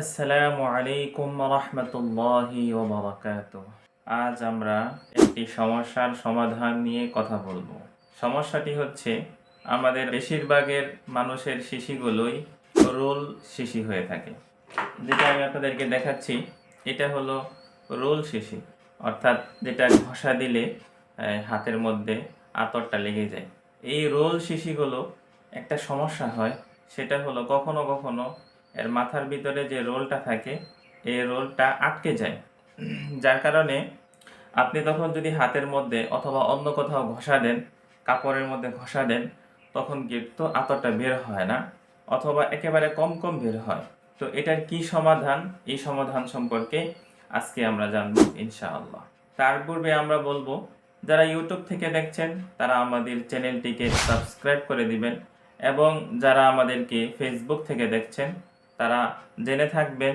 আসসালামু আলাইকুম রহমতুল্লাহি ওবরাকাত আজ আমরা একটি সমস্যার সমাধান নিয়ে কথা বলব। সমস্যাটি হচ্ছে, আমাদের বেশিরভাগের মানুষের শিশিগুলোই রোল শিশি হয়ে থাকে। যেটা আমি আপনাদেরকে দেখাচ্ছি, এটা হলো রোল শিশি। অর্থাৎ যেটা ঘষা দিলে হাতের মধ্যে আতরটা লেগে যায়। এই রোল শিশিগুলো একটা সমস্যা হয়, সেটা হলো কখনো কখনো এর মাথার ভিতরে যে রোলটা থাকে, এই রোলটা আটকে যায়। যার কারণে আপনি তখন যদি হাতের মধ্যে অথবা অন্য কোথাও ঘষা দেন, কাপড়ের মধ্যে ঘষা দেন, তখন কিন্তু আতরটা বের হয় না অথবা একেবারে কম কম বের হয়। তো এটার কি সমাধান? এই সমাধান সম্পর্কে আজকে আমরা জানব ইনশাআল্লাহ। তার পূর্বে আমরা বলব, যারা ইউটিউব থেকে দেখছেন, তারা আমাদের চ্যানেলটিকে সাবস্ক্রাইব করে দিবেন এবং যারা আমাদেরকে ফেসবুক থেকে দেখছেন তারা জেনে থাকবেন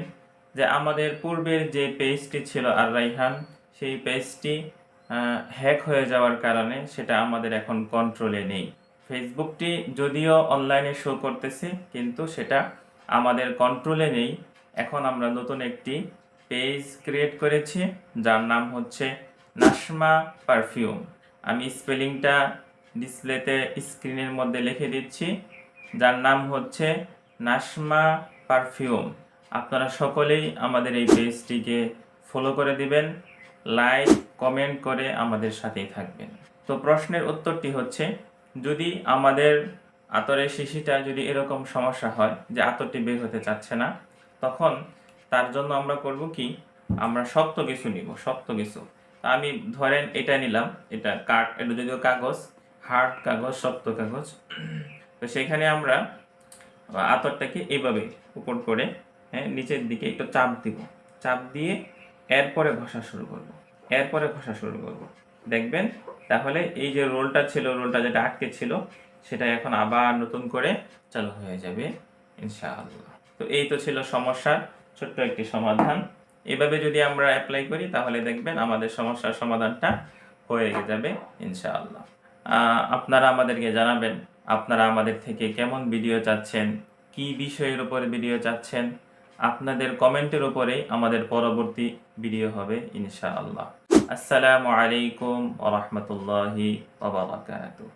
যে আমাদের পূর্বের যে পেজটি ছিল আর রাইহান, সেই পেজটি হ্যাক হয়ে যাওয়ার কারণে সেটা আমাদের এখন কন্ট্রোলে নেই। ফেসবুকটি যদিও অনলাইনে শো করতেছে, কিন্তু সেটা আমাদের কন্ট্রোলে নেই। এখন আমরা নতুন একটি পেজ ক্রিয়েট করেছি, যার নাম হচ্ছে নাসমা পারফিউম আমি স্পেলিংটা ডিসপ্লেতে স্ক্রিনের মধ্যে লিখে দিচ্ছি, যার নাম হচ্ছে নাসমা পারফিউম আপনারা সকলেই আমাদের এই পেজটিকে ফলো করে দিবেন লাইক কমেন্ট করে আমাদের সাথেই থাকবেন। তো প্রশ্নের উত্তরটি হচ্ছে, যদি আমাদের আতরের শিশিটা যদি এরকম সমস্যা হয় যে আতরটি বের হতে চাচ্ছে না, তখন তার জন্য আমরা করব কি, আমরা শক্ত কিছু নিব, শক্ত কিছু। আমি ধরেন এটা নিলাম, এটা কাঠ, এটা যদিও কাগজ হার্ড কাগজ, শক্ত কাগজ। তো সেখানে আমরা আতরটাকে এইভাবে উপর করে হ্যাঁ নিচের দিকে একটু চাপ দিব। চাপ দিয়ে এরপরে ঘষা শুরু করব। এরপরে ঘষা শুরু করব। দেখবেন, তাহলে এই যে রোলটা ছিল, রোলটা যেটা আটকে ছিল, সেটা এখন আবার নতুন করে চালু হয়ে যাবে, ইনশাআল্লাহ। তো এই তো ছিল সমস্যার ছোট্ট একটি সমাধান। এভাবে যদি আমরা অ্যাপ্লাই করি, তাহলে দেখবেন আমাদের সমস্যার সমাধানটা হয়ে যাবে, ইনশাআল্লাহ। আপনারা আমাদেরকে জানাবেন আপনারা আমাদের থেকে কেমন ভিডিও চাচ্ছেন? কি বিষয়ের উপরে ভিডিও চাচ্ছেন? আপনাদের কমেন্টের উপরে আমাদের পরবর্তী ভিডিও হবে, ইনশাআল্লাহ। আসসালামু আলাইকুম ওয়া রাহমাতুল্লাহি ওয়া বারাকাতুহু।